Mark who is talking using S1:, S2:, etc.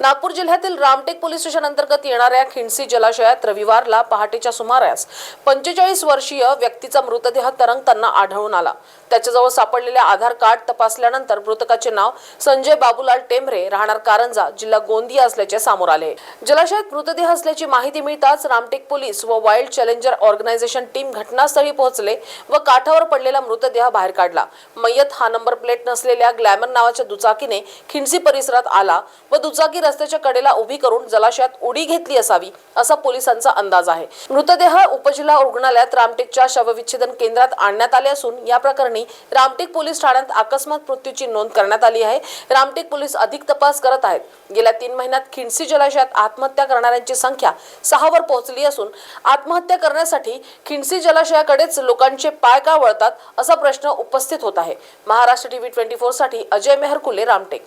S1: नागपूर जिल्ह्यातील Ramtek police station अंतर्गत येणाऱ्या खिंडसी जलाशयात रविवारला पहाटेच्या सुमारास पंचेचाळीस वर्षीय व्यक्तीचा मृतदेह तरंगताना आढळून आला. त्याच्याजवळ सापडलेले आधार कार्ड तपासल्यानंतर मृतकाचे नाव संजय बाबूलाल टेंभरे राहणार कारंजा जिल्हा गोंदिया असल्याचे समोर आले. जलाशयात मृतदेह असल्याची माहिती मिळताच रामटेक पोलीस व वाईल्ड चॅलेंजर ऑर्गनायझेशन टीम घटनास्थळी पोहोचले व काठावर पडलेला मृतदेह बाहेर काढला. मयत हा नंबर प्लेट नसलेल्या ग्लॅमर नावाच्या दुचाकीने खिंडसी परिसरात आला व दुचाकी रस्त्याच्या कडेला उभी करून जलाशयात उडी घेतली असावी असा पोलिसांचा अंदाज आहे. मृतदेह उपजिल्हा रुग्णालयात रामटेकच्या शवविच्छेदन केंद्रात आणण्यात आले असून या प्रकरणी रामटेक पोलीस ठाण्यात अकस्मात मृत्यूची नोंद करण्यात आली आहे. रामटेक पोलीस अधिक तपास करत आहेत. गेल्या तीन महिन्यात खिंडसी जलाशयात आत्महत्या करणाऱ्यांची संख्या सहावर पोहोचली असून आत्महत्या करण्यासाठी खिंडसी जलाशयाकडेच लोकांचे पाय का वळतात असा प्रश्न उपस्थित होत आहे. महाराष्ट्र टीव्ही ट्वेंटी फोरसाठी अजय मेहरकुले रामटेक.